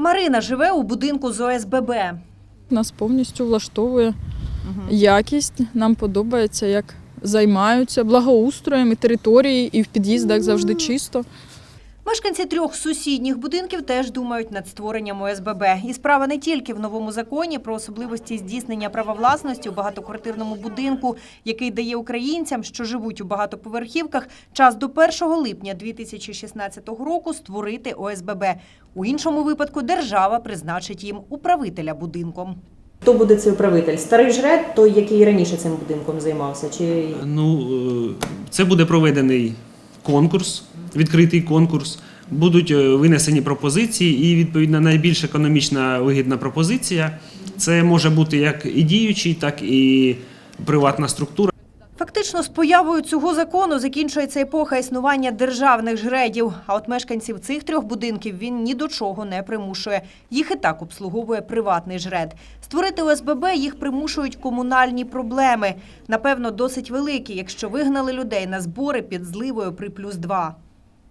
Марина живе у будинку з ОСББ. Нас повністю влаштовує якість. Нам подобається, як займаються благоустроєм і території, і в під'їздах завжди чисто. Мешканці трьох сусідніх будинків теж думають над створенням ОСББ. І справа не тільки в новому законі про особливості здійснення права власності у багатоквартирному будинку, який дає українцям, що живуть у багатоповерхівках, час до 1 липня 2016 року створити ОСББ. У іншому випадку держава призначить їм управителя будинком. Хто буде цей управитель? Старий жред, той, який раніше цим будинком займався? Чи Ну, е, це буде проведений конкурс, відкритий конкурс. Будуть е, винесені пропозиції, і відповідно найбільш економічна вигідна пропозиція. Це може бути як і діючий, так і приватна структура. Фактично, з появою цього закону закінчується епоха існування державних жредів. А от мешканців цих трьох будинків він ні до чого не примушує. Їх і так обслуговує приватний жред. Створити ОСББ їх примушують комунальні проблеми. Напевно, досить великі, якщо вигнали людей на збори під зливою при плюс два.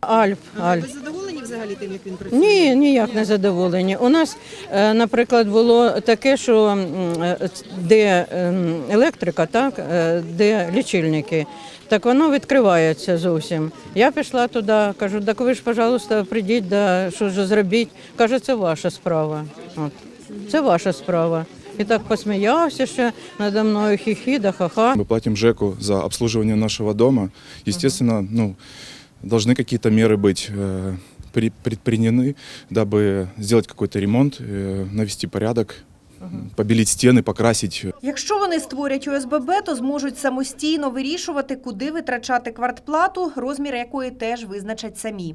Альп, Альп. Ви задоволені взагалі тим, як він працює? Ні, ніяк не задоволені. У нас, е, наприклад, було таке, що е, де ем, електрика, так, е, де лічильники, так воно відкривається зовсім. Я пішла туди, кажу, так ви ж, пожалуйста, прийдіть, да, що ж зробіть. Каже, це ваша справа. От. Це ваша справа. І так посміявся ще надо мною хі-хі, да ха-ха. Мы платим ЖЭКу за обслуживание нашего дома. Естественно, ну, должны какие-то меры быть э, при- предприняты, дабы сделать какой-то ремонт, э, навести порядок, побелить стены, покрасить Якщо вони створять ОСББ, то зможуть самостійно вирішувати, куди витрачати квартплату, розмір якої теж визначать самі.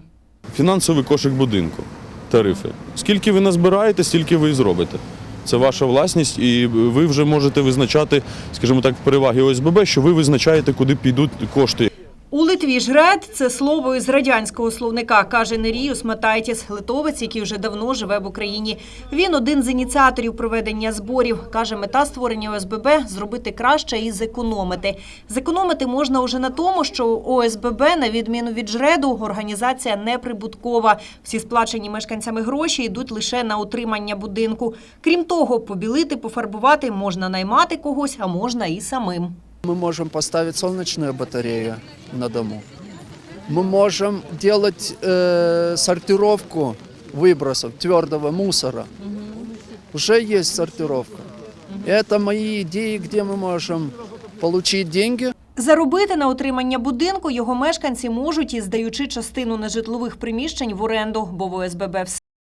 Фінансовий кошик будинку, тарифи. Скільки ви назбираєте, стільки ви і зробите. Це ваша власність, і ви вже можете визначати, скажімо так, переваги ОСББ, що ви визначаєте, куди підуть кошти. У Литві жред – це слово із радянського словника, каже Неріус Матайтіс, литовець, який вже давно живе в Україні. Він один з ініціаторів проведення зборів. Каже, мета створення ОСББ – зробити краще і зекономити. Зекономити можна уже на тому, що ОСББ, на відміну від жреду, організація неприбуткова. Всі сплачені мешканцями гроші йдуть лише на утримання будинку. Крім того, побілити, пофарбувати можна наймати когось, а можна і самим. Мы можем поставить солнечную батарею на дому. Мы можем делать э, сортировку выбросов твердого мусора. Уже есть сортировка. Это мои идеи, где мы можем получить деньги, Заробити на утримання будинку його мешканці можуть і здаючи частину нежитлових приміщень в оренду, бо в ОСББ все